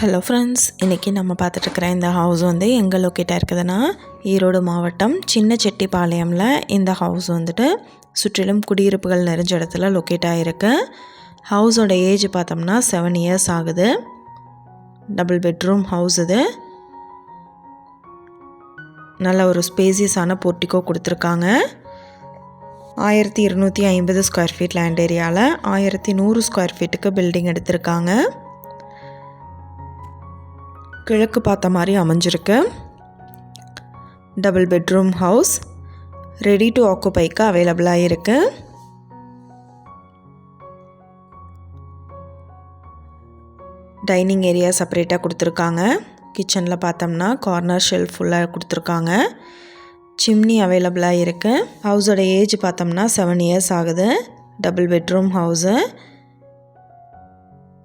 Hello friends இன்றைக்கி நம்ம பார்த்துட்ருக்குற இந்த ஹவுஸ் வந்து எங்கே லொக்கேட்டாக இருக்குதுன்னா ஈரோடு மாவட்டம் சின்ன செட்டிப்பாளையமில் இந்த ஹவுஸ் வந்துட்டு சுற்றிலும் குடியிருப்புகள் நிறைஞ்ச இடத்துல லொக்கேட் ஆகிருக்கு ஹவுஸோட ஏஜ் பார்த்தோம்னா செவன் இயர்ஸ் ஆகுது. டபுள் பெட்ரூம் ஹவுஸ் இது. நல்ல ஒரு ஸ்பேசியஸான போர்ட்டிக்கோ கொடுத்துருக்காங்க. ஆயிரத்தி இருநூற்றி ஐம்பது ஸ்கொயர் ஃபீட் லேண்ட் ஏரியாவில் ஆயிரத்தி நூறு ஸ்கொயர் ஃபீட்டுக்கு பில்டிங் எடுத்திருக்காங்க. கிழக்கு பார்த்த மாதிரி அமைஞ்சிருக்கு. Double bedroom house ready to ஆக்குபைக்கு அவைலபிளாக இருக்குது டைனிங் ஏரியா செப்பரேட்டாக கொடுத்துருக்காங்க. கிச்சனில் பார்த்தோம்னா கார்னர் ஷெல்ஃப் ஃபுல்லாக கொடுத்துருக்காங்க. சிம்னி அவைலபிளாக இருக்குது ஹவுஸோட ஏஜ் பார்த்தோம்னா செவன் இயர்ஸ் ஆகுது. டபுள் பெட்ரூம் ஹவுஸு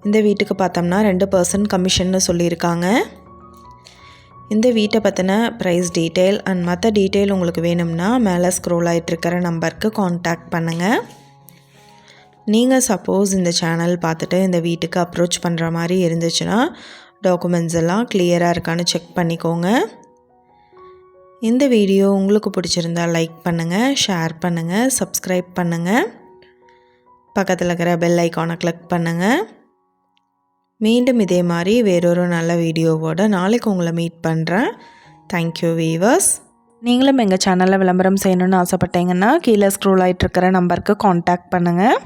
இந்த வீட்டுக்கு பார்த்தோம்னா ரெண்டு பர்சன்ட் கமிஷன்னு சொல்லியிருக்காங்க. இந்த வீட்டை பற்றின ப்ரைஸ் டீட்டெயில் அண்ட் மற்ற டீட்டெயில் உங்களுக்கு வேணும்னா மேலே ஸ்க்ரோல் ஆகிட்டுருக்கிற நம்பருக்கு காண்டாக்ட் பண்ணுங்கள் நீங்கள் சப்போஸ் இந்த சேனல் பார்த்துட்டு இந்த வீட்டுக்கு அப்ரோச் பண்ணுற மாதிரி இருந்துச்சுன்னா டாக்குமெண்ட்ஸ் எல்லாம் கிளியராக இருக்கான்னு செக் பண்ணிக்கோங்க. இந்த வீடியோ உங்களுக்கு பிடிச்சிருந்தால் லைக் பண்ணுங்கள் ஷேர் பண்ணுங்கள் சப்ஸ்கிரைப் பண்ணுங்கள் பக்கத்தில் இருக்கிற பெல் ஐக்கானை கிளிக் பண்ணுங்கள் மீண்டும் இதே மாதிரி வேறொரு நல்ல வீடியோவோட நாளைக்கு உங்களை மீட் பண்ணுறேன் தேங்க்யூ வீவர்ஸ் நீங்களும் எங்கள் சேனலில் விளம்பரம் செய்யணுன்னு ஆசைப்பட்டீங்கன்னா கீழே ஸ்க்ரோல் ஆகிட்டுருக்கிற நம்பருக்கு காண்டாக்ட் பண்ணுங்கள்